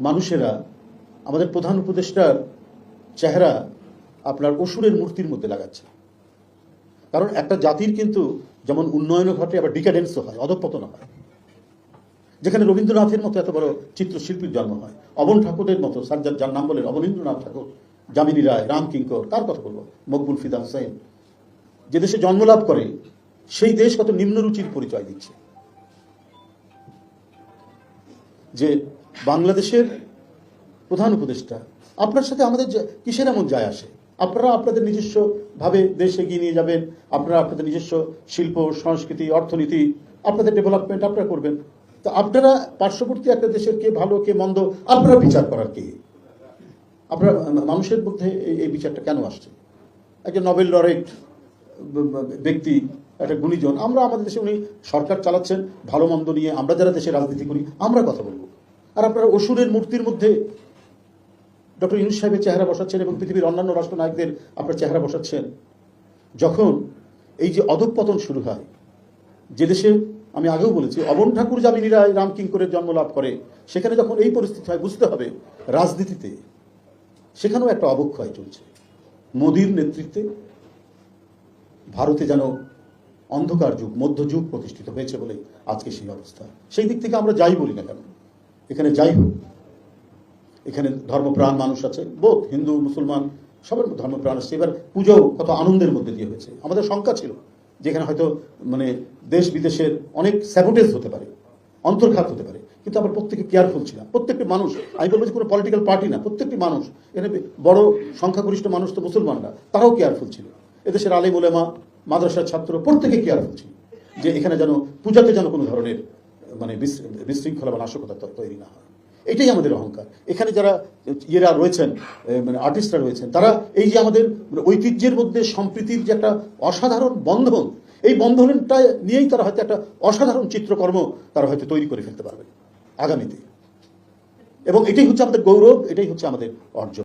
মানুষেরা, আমাদের প্রধান উপদেষ্টার চেহারা আপনার অসুরের মূর্তির মধ্যে লাগাচ্ছে। কারণ একটা জাতির কিন্তু যেমন উন্নয়নও ঘটে, আবার ডিকাডেন্সও হয় অধপতন হয়। যেখানে রবীন্দ্রনাথের মতো এত বড় চিত্রশিল্পীর জন্ম হয় অবন ঠাকুরের মতো, স্যার যার নাম বলেন অবনীন্দ্রনাথ ঠাকুর, যামিনী রায়, রাম কিঙ্কর কার কথা বলব, মকবুল ফিদা হুসাইন যে দেশে জন্মলাভ করে, সেই দেশ কত নিম্নরুচির পরিচয় দিচ্ছে। যে বাংলাদেশের প্রধান উপদেষ্টা, আপনার সাথে আমাদের কিসের এমন যায় আসে? আপনারা আপনাদের নিজস্ব ভাবে দেশ এগিয়ে নিয়ে যাবেন, আপনারা আপনাদের নিজস্ব শিল্প, সংস্কৃতি, অর্থনীতি, আপনাদের ডেভেলপমেন্ট আপনারা করবেন। তো আপনারা পার্শ্ববর্তী একটা দেশের কে ভালো, কে মন্দ, আপনারা বিচার করার কে? আপনারা মানুষের মধ্যে এই বিচারটা কেন আসছে? একজন নোবেল লরেট ব্যক্তি, একটা গুণীজন, আমরা আমাদের দেশে উনি সরকার চালাচ্ছেন, ভালো মন্দ নিয়ে আমরা যারা দেশে রাজনীতি করি, আমরা কথা বলব। আর আপনারা অসুরের মূর্তির মধ্যে ডক্টর ইউনুস সাহেবের চেহারা বসাচ্ছেন এবং পৃথিবীর অন্যান্য রাষ্ট্রনায়কদের আপনার চেহারা বসাচ্ছেন। যখন এই যে অধঃপতন শুরু হয়, যে দেশে আমি আগেও বলেছি অবন ঠাকুর জামিনী রায় রাম কিঙ্করের জন্ম লাভ করে, সেখানে যখন এই পরিস্থিতি হয়, বুঝতে হবে রাজনীতিতে সেখানেও একটা অবক্ষয় চলছে। মোদির নেতৃত্বে ভারতে যেন অন্ধকার যুগ, মধ্যযুগ প্রতিষ্ঠিত হয়েছে বলে আজকে সেই অবস্থা। সেই দিক থেকে আমরা যাই বলি না কেন? এখানে যাই হোক, এখানে ধর্মপ্রাণ মানুষ আছে, বোধ হিন্দু, মুসলমান, সবার ধর্মপ্রাণ আছে। এবার পুজো কত আনন্দের মধ্যে দিয়ে হয়েছে। আমাদের শঙ্কা ছিল, যেখানে হয়তো মানে দেশ বিদেশের অনেক স্যাবোটেজ হতে পারে, অন্তর্ঘাত হতে পারে। কিন্তু আমরা প্রত্যেকে কেয়ারফুল ছিলাম। প্রত্যেকটি মানুষ, আমি বলব যে কোনো পলিটিক্যাল পার্টি না, প্রত্যেকটি মানুষ, এখানে বড় সংখ্যাগরিষ্ঠ মানুষ তো মুসলমানরা, তারাও কেয়ারফুল ছিল। এদেশের আলিম উলেমা, মাদ্রাসার ছাত্র, প্রত্যেকে কেয়ারফুল ছিল যে এখানে যেন, পূজাতে যেন কোনো ধরনের মানে বিশ- বিশৃঙ্খলা বা নাশকতা তৈরি না হয়। এটাই আমাদের অহংকার। এখানে যারা ইয়েরা রয়েছেন মানে আর্টিস্টরা রয়েছেন, তারা এই যে আমাদের ঐতিহ্যের মধ্যে সম্প্রীতির যে একটা অসাধারণ বন্ধন, এই বন্ধনটা নিয়েই তারা হয়তো একটা অসাধারণ চিত্রকর্ম তারা হয়তো তৈরি করে ফেলতে পারবে আগামীতে। এবং এটাই হচ্ছে আমাদের গৌরব, এটাই হচ্ছে আমাদের অর্জন।